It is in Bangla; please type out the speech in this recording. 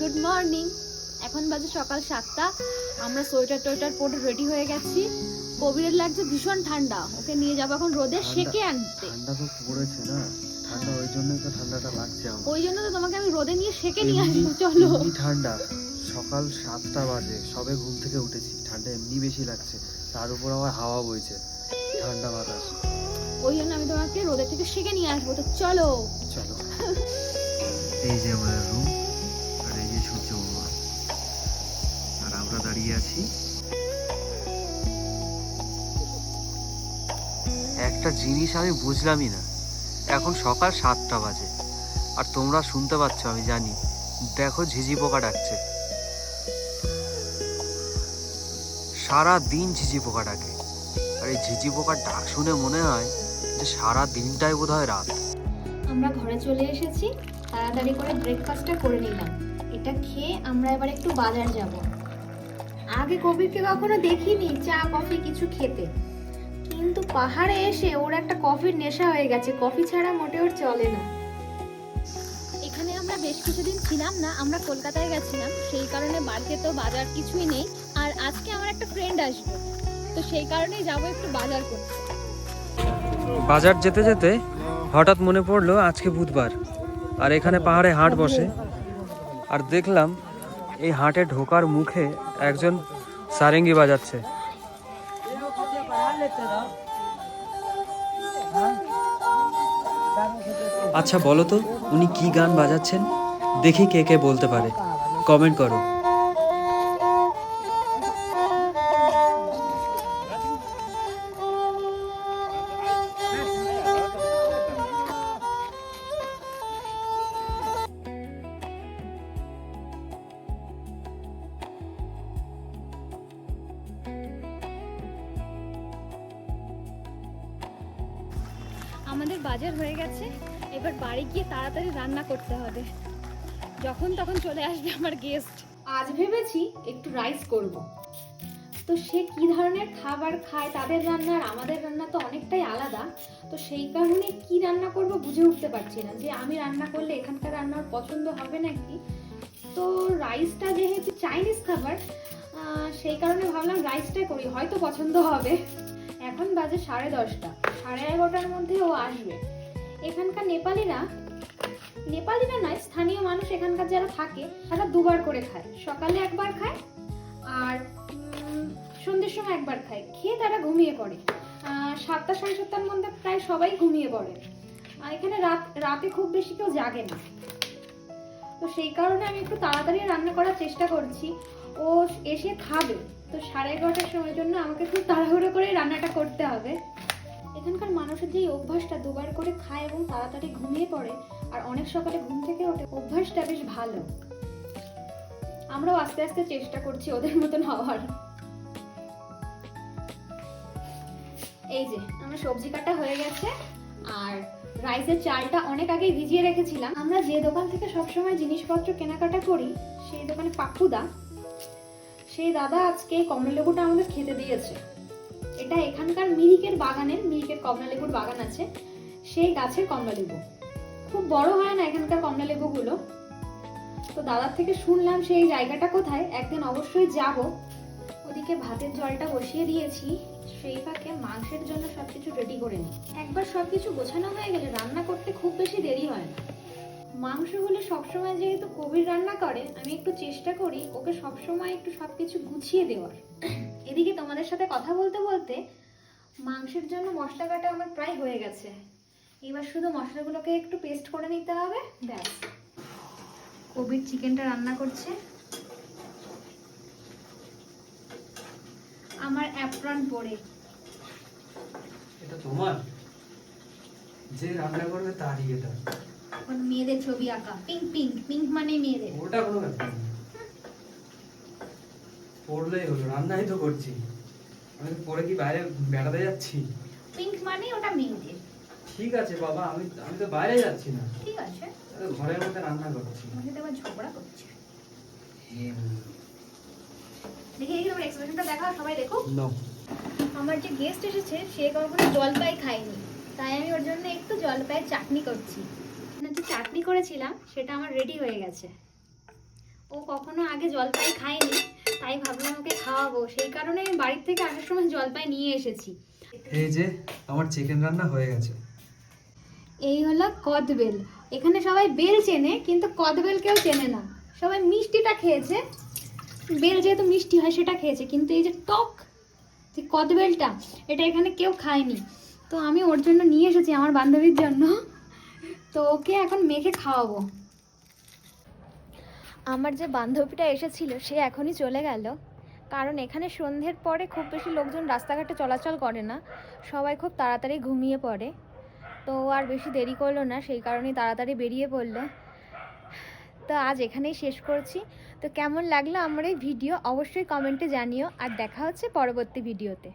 গুড মর্নিং এখন বাজে সকাল সাতটা। আমরা সোয়েটার টোয়েটার পরে রেডি হয়ে গেছি। কবিরের লাগছে ভীষণ ঠান্ডা। ওকে নিয়ে যাব এখন রোদে সেকে আনতে। ঠান্ডা তো পড়েছে না। ঠান্ডা ওই জন্যই তো ঠান্ডাটা লাগছে আমার। ওই জন্য তো তোমাকে আমি রোদে নিয়ে সেকে নিয়ে আসব চলো। ঠান্ডা। সকাল সাতটা বাজে সবে ঘুম থেকে উঠেছি। ঠান্ডা এমনি বেশি লাগছে। তার উপর আবার হাওয়া বইছে। ঠান্ডা বাতাস। ওই জন্য আমি তোমাকে রোদে থেকে সেকে নিয়ে আসব। তো চলো। চলো। এই যে আমাদের রুম আমরা দাঁড়িয়ে আছি। একটা জিনিস আমি বুঝলামই না। এখন সকাল সাতটা বাজে। আর তোমরা শুনতে পাচ্ছ, আমি জানি। দেখো ঝিঝি পোকা ডাকছে। সারা দিন ঝিঝি পোকা ডাকে। আর এই ঝিঝি পোকার ডাক শুনে মনে হয় যে সারা দিনটাই বোধ হয় রাত। আমরা ঘরে চলে এসেছি, তাড়াতাড়ি করে ব্রেকফাস্টটা করে নিলাম। এটা খেয়ে আমরা এবার একটু বাজার যাব। আগে কবিরকে কখনো দেখিনি চা কফি কিছু খেতে। কিন্তু পাহাড়ে এসে ওর একটা কফির নেশা হয়ে গেছে কফি ছাড়া মোটে ওর চলে না। এখানে আমরা বেশ কিছুদিন ছিলাম না আমরা কলকাতায় গেছিলাম সেই কারণে বাড়িতে তো বাজার কিছুই নেই আর আজকে আমার একটা ফ্রেন্ড আসবে তো সেই কারণেই যাব একটু বাজার করতে। বাজার যেতে যেতে হঠাৎ মনে পড়ল আজকে বুধবার আর এখানে পাহাড়ে হাট বসে আর দেখলাম এই হাটে ঢোকার মুখে একজন সারেঙ্গি বাজাচ্ছে। আচ্ছা বলো তো, উনি কি গান বাজাচ্ছেন? দেখি কে কে বলতে পারে। কমেন্ট করো। আমাদের বাজার হয়ে গেছে, এবার বাড়ি গিয়ে তাড়াতাড়ি রান্না করতে হবে। যখন তখন চলে আসবে আমার গেস্ট আজ ভেবেছি একটু রাইস করব। তো সে কি ধরনের খাবার খায়, তাদের রান্না আর আমাদের রান্না তো অনেকটাই আলাদা। তো সেই কারণে কি রান্না করব বুঝে উঠতে পারছি না, যে আমি রান্না করলে এখানকার রান্নার পছন্দ হবে নাকি? তো রাইসটা যেহেতু চাইনিজ খাবার সেই কারণে ভাবলাম রাইসটাই করি, হয়তো পছন্দ হবে। এখন বাজে সাড়ে দশটা। সাড়ে এগারোটার মধ্যে ও আসবে। এখানকার নেপালিরা নেপালিরা নয়, স্থানীয় মানুষ এখানকার যারা থাকে, তারা দুবার করে খায়। সকালে একবার খায় আর সন্ধ্যের সময় একবার খায়। খেয়ে তারা ঘুমিয়ে পড়ে। সাতটা সাড়ে সাতটার মধ্যে প্রায় সবাই ঘুমিয়ে পড়ে। আর এখানে রাত, রাতে খুব বেশি কেউ জাগে না। তো সেই কারণে আমি একটু তাড়াতাড়ি রান্না করার চেষ্টা করছি। ও এসে খাবে। তো সাড়ে এগারোটার সময়ের জন্য আমাকে খুব তাড়াহুড়ো করে রান্নাটা করতে হবে। এখানকার মানুষের যে অভ্যাসটা দুবার করে খায় এবং তাড়াতাড়ি ঘুমিয়ে পড়ে, আর অনেক সকালে ঘুম থেকে ওঠে, অভ্যাসটা বেশ ভালো। আমরাও আস্তে আস্তে চেষ্টা করছি ওদের মতন হওয়ার। এই যে, আমার সবজি কাটা হয়ে গেছে, আর রাইসের চালটা অনেক আগেই ভিজিয়ে রেখেছিলাম। আমরা যে দোকান থেকে সবসময় জিনিসপত্র কেনাকাটা করি, সেই দোকানে পাপ্পুদা সেই দাদা আজকে এই কমলালেবুটা আমাদের খেতে দিয়েছে। এটা এখানকার মিরিকের বাগানের মিরিকের কমলা লেবুর বাগান আছে, সেই গাছের কমলালেবু। খুব বড় হয় না এখানকার কমলালেবুগুলো। তো দাদার থেকে শুনলাম সেই জায়গাটা কোথায়? একদিন অবশ্যই যাব। ওদিকে ভাতের জলটা বসিয়ে দিয়েছি। সেই ফাঁকে মাংসের জন্য সবকিছু রেডি করে নিই। একবার সবকিছু গোছানো হয়ে গেলে রান্না করতে খুব বেশি দেরি হয় না। মাংস হলে সবসময় যেহেতু কবির রান্না করে, আমি একটু চেষ্টা করি ওকে সবসময় একটু সব কিছু গুছিয়ে দেওয়ার। এদিকে তোমাদের সাথে কথা বলতে বলতে মাংসের জন্য মশলা কাটা আমার প্রায় হয়ে গেছে। এবার শুধু মশলাগুলোকে একটু পেস্ট করে নিতে হবে, ব্যাস। কবির চিকেনটা রান্না করছে। আমার অ্যাপ্রন পরে এটা তোমার? যে রান্না করবে তারই এটা। এখন মেয়েদের ছবি আঁকা। পিঙ্ক পিঙ্ক পিঙ্ক মানে মেয়েদের। ওটা কোনো ব্যাপার পড়লেই হলো রান্নাই তো করছি। আমি পরে কি বাইরে বেড়াতে যাচ্ছি? পিঙ্ক মানে ওটা মেয়েদের। ঠিক আছে বাবা আমি আমি তো বাইরে যাচ্ছি না। ঠিক আছে। ঘরের মধ্যে রান্না করছি। আমার সাথে আবার ঝগড়া করছে। দেখি দেখি তোমার এক্সপ্রেশনটা দেখাও সবাই দেখো। নো আমার যে গেস্ট এসেছে সে কখনো জলপাই খায়নি। তাই আমি ওর জন্য একটু জলপাইয়ের চাটনি করছি। যে চাটনি করেছিলাম সেটা আমার রেডি হয়ে গেছে। ও কখনো আগে জলপাই খায়নি তাই ভাবলাম ওকে খাওয়াবো। সেই কারণে আমি বাড়ির থেকে আসার সময় জলপাই নিয়ে এসেছি। এই যে আমার চিকেন রান্না হয়ে গেছে। এই হলো কদবেল। এখানে সবাই বেল চেনে কিন্তু কদবেল কেউ চেনে না। সবাই মিষ্টিটা খেয়েছে। বেল যেহেতু মিষ্টি হয় সেটা খেয়েছে। কিন্তু এই যে টক যে কদবেলটা এটা এখানে কেউ খায়নি। তো আমি ওর জন্য নিয়ে এসেছি আমার বান্ধবীর জন্য। তো ওকে এখন মেখে খাওয়াবো। আমার যে বান্ধবীটা এসেছিল, সে এখনই চলে গেল। কারণ এখানে সন্ধ্যের পরে খুব বেশি লোকজন রাস্তাঘাটে চলাচল করে না। সবাই খুব তাড়াতাড়ি ঘুমিয়ে পড়ে। তো আর বেশি দেরি করল না, সেই কারণেই তাড়াতাড়ি বেরিয়ে পড়ল। তো আজ এখানেই শেষ করছি। তো কেমন লাগল আমার এই ভিডিও, অবশ্যই কমেন্টে জানিও। আর দেখা হচ্ছে পরবর্তী ভিডিওতে।